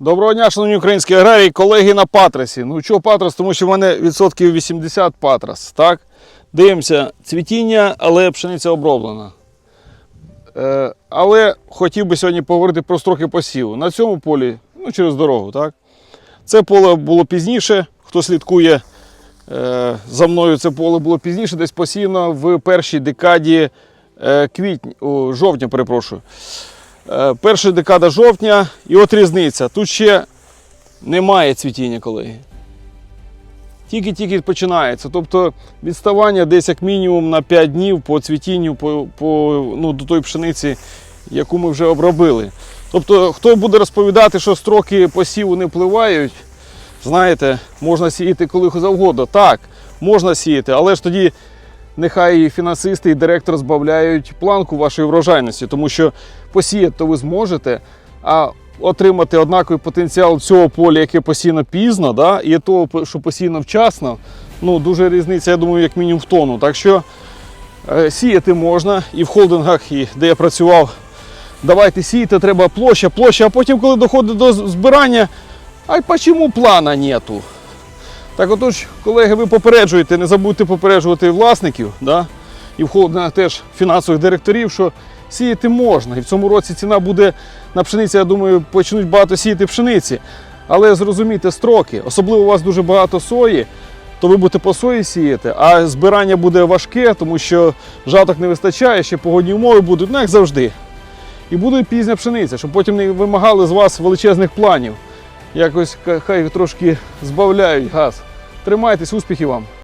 Доброго дня, шановні українські аграрії, колеги на Патрасі. Ну чого Патрас? Тому що в мене відсотків 80 Патрас. Так? Дивимося, цвітіння, але пшениця оброблена. Е, але хотів би сьогодні поговорити про строки посіву. На цьому полі, ну через дорогу, так? Це поле було пізніше. Хто слідкує е, за мною, це поле було пізніше, десь посіяно в першій декаді е, квітня, о, жовтня, перепрошую. Е, Перша декада жовтня, і от різниця. Тут ще немає цвітіння, колеги. Тільки-тільки починається. Тобто відставання десь як мінімум на 5 днів по цвітінню, по, по, ну, до тої пшениці, яку ми вже обробили. Тобто, хто буде розповідати, що строки посіву не впливають, знаєте, можна сіяти коли завгодно. Так, можна сіяти, але ж тоді нехай фінансисти, і директор збавляють планку вашої врожайності, тому що посіяти то ви зможете, а отримати однаковий потенціал цього поля, яке посіяно пізно, да, і того, що посіяно вчасно, ну дуже різниця, я думаю, як мінімум в тонну. Так що е, сіяти можна і в холдингах, і де я працював. Давайте сіяти, треба площа, площа, а потім, коли доходить до збирання, а чому плана нету? Так отож, колеги, ви попереджуєте, не забудьте попереджувати власників, да? і в холоднах теж фінансових директорів, що сіяти можна. І в цьому році ціна буде на пшениці, я думаю, почнуть багато сіяти пшениці. Але зрозумійте строки, особливо у вас дуже багато сої, то ви будете по сої сіяти, а збирання буде важке, тому що жаток не вистачає, ще погодні умови будуть, ну як завжди. І буде пізня пшениця, щоб потім не вимагали з вас величезних планів. Якось хай трошки збавляють газ. Тримайтесь, успіхів вам!